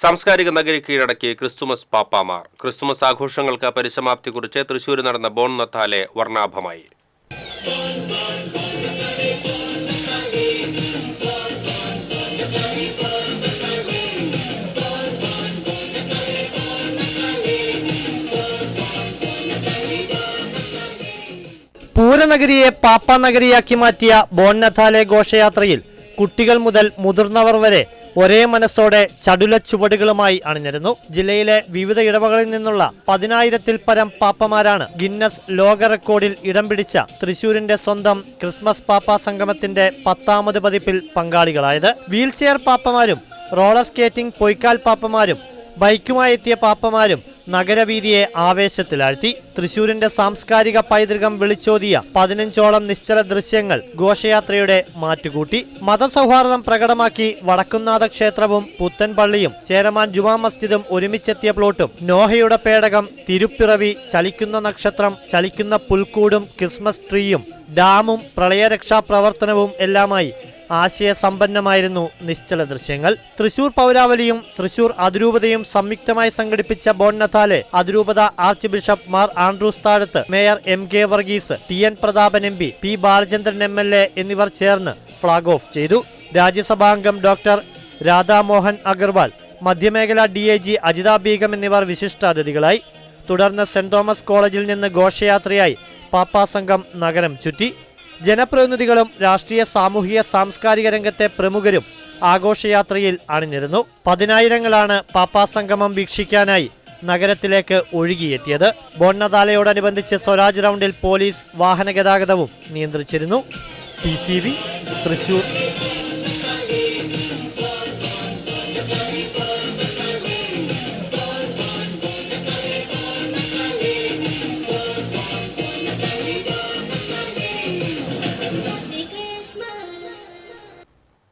സാംസ്കാരിക നഗരി കീഴടക്കി Christmas പാപ്പാമാർ. Christmas ആഘോഷങ്ങൾക്ക് പരിസമാപ്തി കുറിച്ച് തൃശൂരിൽ നടന്ന ബോൺ നത്താലെ വർണാഭമായി. പൂരനഗരിയെ പാപ്പാനഗരിയാക്കി മാറ്റിയ ബോന്നഥാലെ ഘോഷയാത്രയിൽ കുട്ടികൾ മുതൽ മുതിർന്നവർ വരെ ഒരേ മനസ്സോടെ ചടുല ചുവടുകളുമായി അണിഞ്ഞിരുന്നു. ജില്ലയിലെ വിവിധ ഇടവകളിൽ നിന്നുള്ള പതിനായിരത്തിൽ പരം പാപ്പമാരാണ് ഗിന്നസ് ലോക റെക്കോർഡിൽ ഇടം പിടിച്ച തൃശൂരിന്റെ സ്വന്തം ക്രിസ്മസ് പാപ്പ സംഗമത്തിന്റെ പത്താമത് പതിപ്പിൽ പങ്കാളികളായത്. വീൽചെയർ പാപ്പമാരും റോളർ സ്കേറ്റിംഗ് പൊയ്ക്കാൽ പാപ്പമാരും ബൈക്കുമായി എത്തിയ പാപ്പമാരും നഗരവീതിയെ ആവേശത്തിലാഴ്ത്തി. തൃശൂരിന്റെ സാംസ്കാരിക പൈതൃകം വിളിച്ചോതിയ പതിനഞ്ചോളം നിശ്ചല ദൃശ്യങ്ങൾ ഘോഷയാത്രയുടെ മാറ്റുകൂട്ടി. മതസൗഹാർദ്ദം പ്രകടമാക്കി വടക്കുന്നാഥ ക്ഷേത്രവും പുത്തൻപള്ളിയും ചേരമാൻ ജുമാ മസ്ജിദും ഒരുമിച്ചെത്തിയ പ്ലോട്ടും. നോഹയുടെ പേടകം തിരുപ്പിറവി ചലിക്കുന്ന നക്ഷത്രം ചലിക്കുന്ന പുൽക്കൂടും ക്രിസ്മസ് ട്രീയും ഡാമും പ്രളയരക്ഷാ പ്രവർത്തനവും എല്ലാമായി ആശയസമ്പന്നമായിരുന്നു നിശ്ചല ദൃശ്യങ്ങൾ. തൃശൂർ പൗരാവലിയും തൃശൂർ അതിരൂപതയും സംയുക്തമായി സംഘടിപ്പിച്ച ബോണ്ണത്താലെ അതിരൂപത archbishop Mar Andrews Thazhath mayor M K Varghese T N Prathapan M P P Balachandran M L A എന്നിവർ ചേർന്ന് ഫ്ളാഗ് ഓഫ് ചെയ്തു. രാജ്യസഭാംഗം doctor Radhamohan Agarwal മധ്യമേഖല D I G Ajitha Beegum എന്നിവർ വിശിഷ്ടാതിഥികളായി. തുടർന്ന് സെന്റ് തോമസ് കോളേജിൽ നിന്ന് ഘോഷയാത്രയായി പാപ്പാ സംഘം നഗരം ചുറ്റി. ജനപ്രതിനിധികളും രാഷ്ട്രീയ സാമൂഹിക സാംസ്കാരിക രംഗത്തെ പ്രമുഖരും ആഘോഷയാത്രയിൽ അണിനിരുന്നു. പതിനായിരങ്ങളാണ് പാപ്പാ സംഗമം വീക്ഷിക്കാനായി നഗരത്തിലേക്ക് ഒഴുകിയെത്തിയത്. ബോണ്ണതാലയോടനുബന്ധിച്ച് സ്വരാജ് റൗണ്ടിൽ പോലീസ് വാഹന ഗതാഗതവും നിയന്ത്രിച്ചിരുന്നു. തൃശൂർ